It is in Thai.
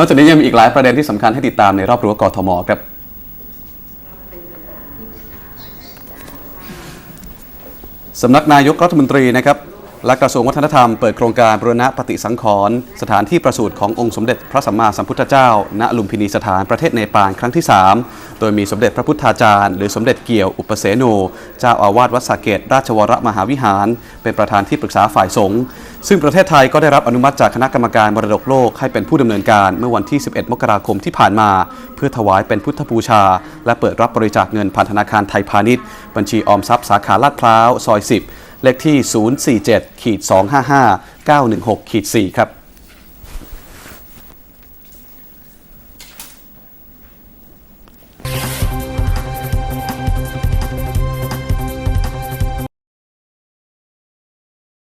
นอกจากนี้ยังมีอีกหลายประเด็นที่สำคัญให้ติดตามในรอบรั้วกทมครับสำนักนายกรัฐมนตรีนะครับ และกระทรวงวัฒนธรรมเปิดโครงการบรณะปฏิสังขรณ์สถานที่ประสูติขององค์สมเด็จพระสัมมาสัมพุทธเจ้า ณลุมพินีสถานประเทศเนปาลครั้งที่ 3 โดยมีสมเด็จพระพุทธาจารย์ หรือสมเด็จเกี่ยวอุปเสโน เจ้าอาวาสวัดสาเกตราชวรมหาวิหาร เป็นประธานที่ปรึกษาฝ่ายสงฆ์ซึ่งประเทศไทยก็ได้รับอนุมัติจากคณะกรรมการมรดกโลกให้เป็นผู้ดำเนินการเมื่อวันที่ 11 มกราคมที่ผ่านมา เพื่อถวายเป็นพุทธบูชา และเปิดรับบริจาคเงินผ่านธนาคารไทยพาณิชย์ บัญชีออมทรัพย์สาขาลาดพร้าวซอย 10 เลขที่ 047-255-916-4ขีดครับ